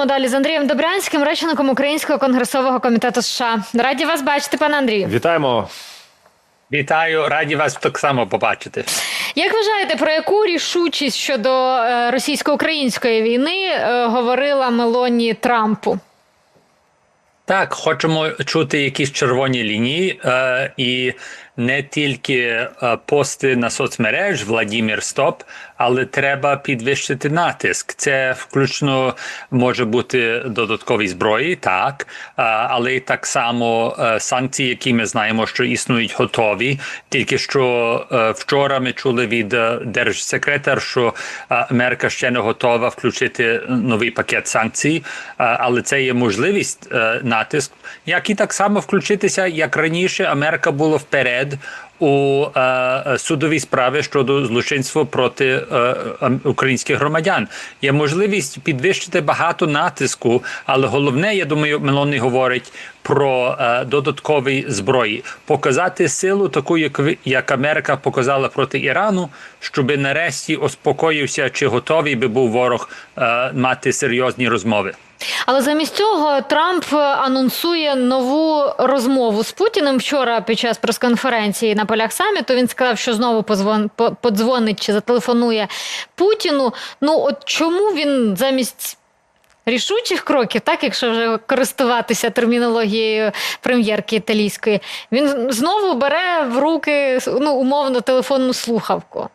говоримо далі з Андрієм Добрянським, речником Українського конгресового комітету США. Раді вас бачити, пане Андрію. Вітаємо. Вітаю, раді вас так само побачити. Як вважаєте, про яку рішучість щодо е, російсько-української війни е, говорила Мелоні Трампу? Так, хочемо чути якісь червоні лінії, е, і не тільки е, пости на соцмереж Владімір Стоп, але треба підвищити натиск. Це включно може бути додаткові зброї, так, е, але й так само е, санкції, які ми знаємо, що існують готові. Тільки що вчора ми чули від держсекретар, що Америка ще не готова включити новий пакет санкцій, але це є можливість натиск, як і так само включитися, як раніше Америка була вперед у е, е, судовій справі щодо злочинства проти е, українських громадян. Є можливість підвищити багато натиску, але головне, я думаю, Мелоні говорить про е, додаткові зброї, показати силу, таку як як Америка показала проти Ірану, щоб нарешті успокоївся, чи готовий би був ворог е, мати серйозні розмови. Але замість цього Трамп е, анонсує нову розмову з Путіним вчора під час прес-конференції на полях саміту. Він сказав, що знову позвон, по- подзвонить чи зателефонує Путіну. Ну от чому він замість рішучих кроків, так якщо вже користуватися термінологією прем'єрки італійської, він знову бере в руки ну умовно телефонну слухавку.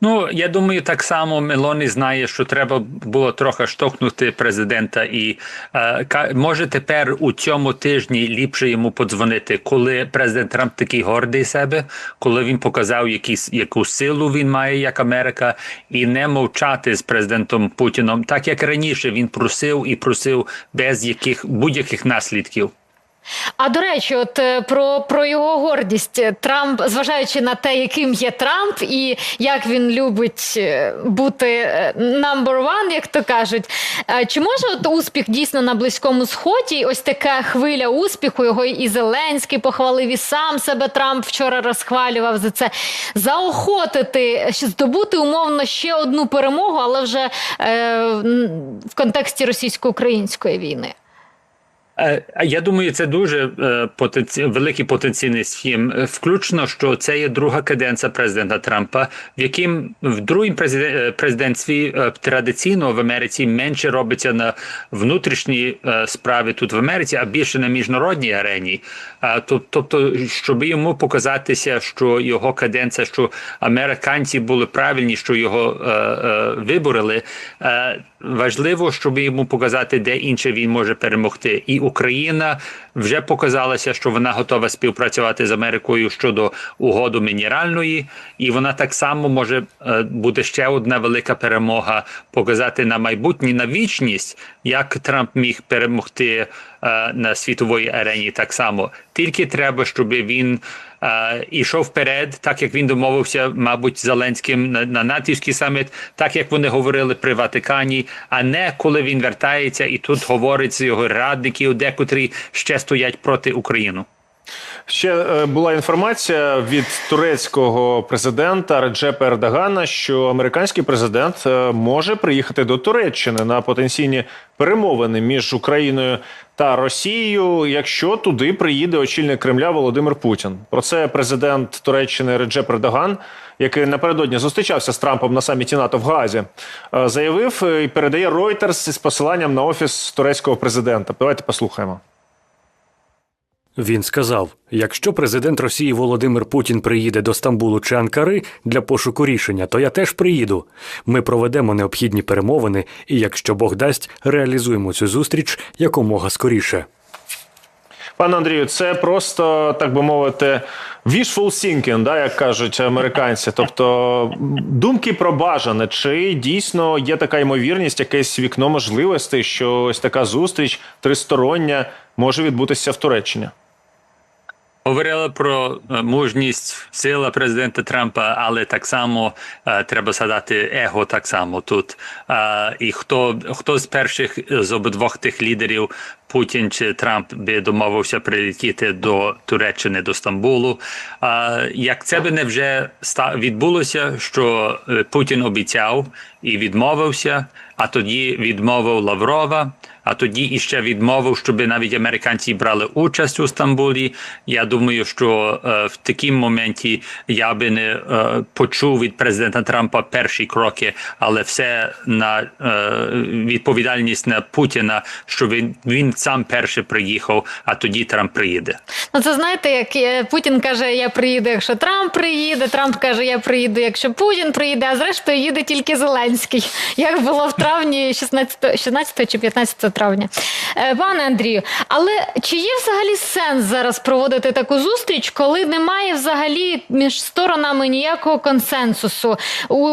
Ну, я думаю, так само Мелоні знає, що треба було трохи штовхнути президента, і е, може тепер у цьому тижні ліпше йому подзвонити, коли президент Трамп такий гордий себе, коли він показав якісь яку силу він має як Америка, і не мовчати з президентом Путіном, так як раніше він просив і просив без яких будь-яких наслідків. А до речі, от е, про, про його гордість Трамп, зважаючи на те, яким є Трамп, і як він любить е, бути е, number one, як то кажуть, чи може от успіх дійсно на близькому сході? Ось така хвиля успіху. Його і Зеленський похвалив, і сам себе Трамп вчора розхвалював за це. Заохотити здобути умовно ще одну перемогу, але вже е, в контексті російсько-української війни. Е, Я думаю, це дуже е, потенці... великий потенційний схім. Е, Включно, що це є друга каденція президента Трампа, в яким в е, президентстві традиційно в Америці менше робиться на внутрішній е, справі тут в Америці, а більше на міжнародній арені. Тобто, щоб йому показатися, що його каденція, що американці були правильні, що його виборили. Важливо, щоб йому показати, де інше він може перемогти. І Україна вже показалася, що вона готова співпрацювати з Америкою щодо угоду мінеральної, і вона так само може бути ще одна велика перемога показати на майбутнє на вічність, як Трамп міг перемогти е, на світовій арені. Так само тільки треба, щоб він. Ішов вперед, так як він домовився, мабуть, Зеленським на, на натівський саміт, так як вони говорили при Ватикані, а не коли він вертається і тут говорить з його радників, декотрі ще стоять проти України. Ще е, була інформація від турецького президента Реджепа Ердогана, що американський президент е, може приїхати до Туреччини на потенційні перемовини між Україною та Росією, якщо туди приїде очільник Кремля Володимир Путін. Про це президент Туреччини Реджеп Ердоган, який напередодні зустрічався з Трампом на саміті НАТО в Газі, е, заявив і передає Reuters з посиланням на офіс турецького президента. Давайте послухаємо. Він сказав: якщо президент Росії Володимир Путін приїде до Стамбулу чи Анкари для пошуку рішення, то я теж приїду. Ми проведемо необхідні перемовини, і якщо Бог дасть, реалізуємо цю зустріч якомога скоріше. Пане Андрію, це просто так би мовити, wishful thinking, да, як кажуть американці. Тобто думки про бажане, чи дійсно є така ймовірність, якесь вікно можливостей, що ось така зустріч тристороння може відбутися в Туреччині? Говорили про е, мужність, сила президента Трампа, але так само е, треба згадати его так само тут. Е, і хто хто з перших з обидвох тих лідерів Путін чи Трамп би домовився прилетіти до Туреччини до Стамбулу. А як це би не вже відбулося, що е, Путін обіцяв і відмовився, а тоді відмовив Лаврова. А тоді іще відмовив, щоб навіть американці брали участь у Стамбулі. Я думаю, що е, в такому моменті я би не е, почув від президента Трампа перші кроки, але все на е, відповідальність на Путіна, що він, він сам перший приїхав, а тоді Трамп приїде. Ну, це знаєте, як е, Путін каже, я приїду, якщо Трамп приїде. Трамп каже, я приїду, якщо Путін приїде, а зрештою їде тільки Зеленський, як було в травні 16, 16 чи 15 травня. Е, Пане Андрію, але чи є взагалі сенс зараз проводити таку зустріч, коли немає взагалі між сторонами ніякого консенсусу? У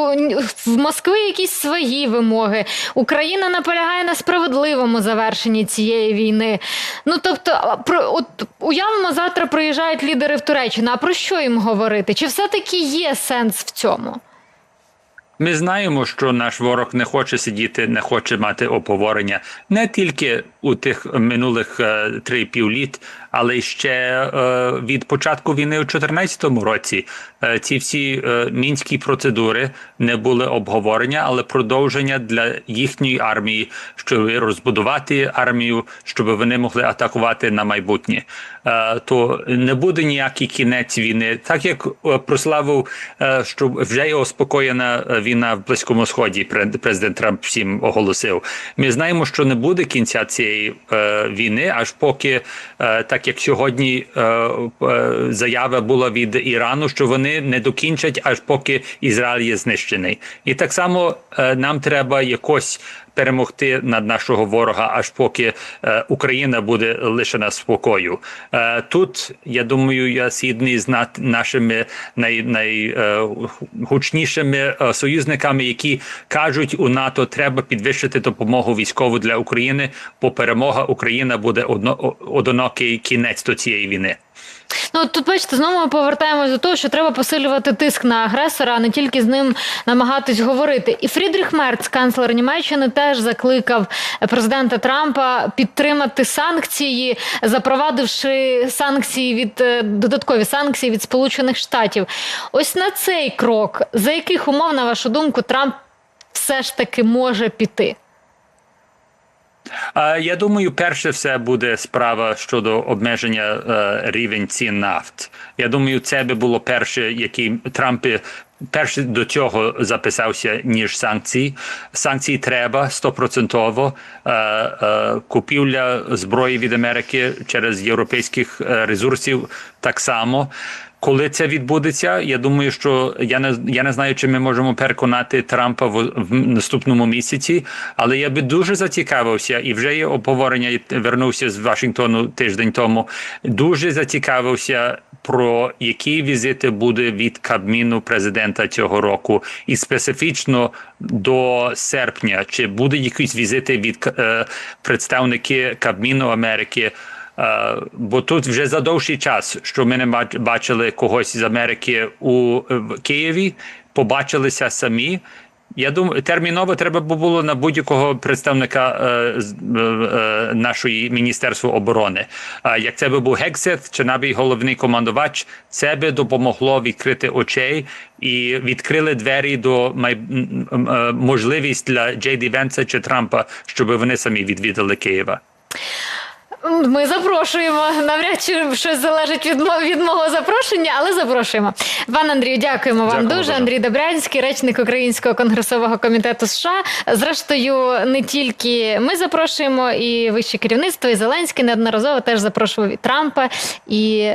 в Москви якісь свої вимоги. Україна наполягає на справедливому завершенні цієї війни. Ну тобто, про от уявимо, завтра приїжджають лідери в Туреччину. А про що їм говорити? Чи все-таки є сенс в цьому? Ми знаємо, що наш ворог не хоче сидіти, не хоче мати оповорення не тільки у тих минулих е, три півліт, але ще е, від початку війни у 2014 році. Е, ці всі мінські процедури не були обговорення, але продовження для їхньої армії, щоб розбудувати армію, щоб вони могли атакувати на майбутнє. То не буде ніякий кінець війни, так як прославив, що вже є успокоєна війна в близькому сході. пре- Президент Трамп всім оголосив. Ми знаємо, що не буде кінця цієї е, війни, аж поки е, так як сьогодні е, е, заява була від Ірану, що вони не докінчать, аж поки Ізраїль є знищений. І так само е, нам треба якось перемогти над нашого ворога, аж поки е, Україна буде лишена спокою. Е, тут я думаю, я згідний з нашими най, най, е, е, союзниками, які кажуть у НАТО, треба підвищити допомогу військову для України, бо перемога Україна буде одно, одинокий кінець до цієї війни. Ну тут бачите, знову ми повертаємось до того, що треба посилювати тиск на агресора, а не тільки з ним намагатись говорити. І Фрідріх Мерц, канцлер Німеччини, теж закликав президента Трампа підтримати санкції, запровадивши санкції від е, додаткові санкції від Сполучених Штатів. Ось на цей крок, за яких умов, на вашу думку, Трамп все ж таки може піти? Я думаю, перше все буде справа щодо обмеження е, рівень цін нафт. Я думаю, це би було перше, який Трамп перше до цього записався, ніж санкції. Санкції треба стопроцентово. Е, е, купівля зброї від Америки через європейських ресурсів так само. Коли це відбудеться, я думаю, що я не я не знаю, чи ми можемо переконати Трампа в, в наступному місяці, але я би дуже зацікавився, і вже є обговорення. і Вернувся з Вашингтону тиждень тому. Дуже зацікавився про які візити буде від Кабміну президента цього року, і специфічно до серпня, чи буде якісь візити від е, представники Кабміну Америки. Е, бо тут вже за довший час, що ми не бачили когось з Америки у в Києві, побачилися самі. Я думаю, терміново треба було на будь-якого представника е, е, е, нашої міністерства оборони. А як це би був Гексет чи навіть головний командувач, це би допомогло відкрити очей і відкрили двері до май... е, можливість для Джей Ді Венса чи Трампа, щоб вони самі відвідали Києва. Ми запрошуємо. Навряд чи щось залежить від від мого запрошення, але запрошуємо. Пан Андрію, дякуємо вам Дякую дуже. дуже. Андрій Добрянський, речник Українського конгресового комітету США. Зрештою, не тільки ми запрошуємо, і вище керівництво, і Зеленський неодноразово теж запрошував і Трампа і.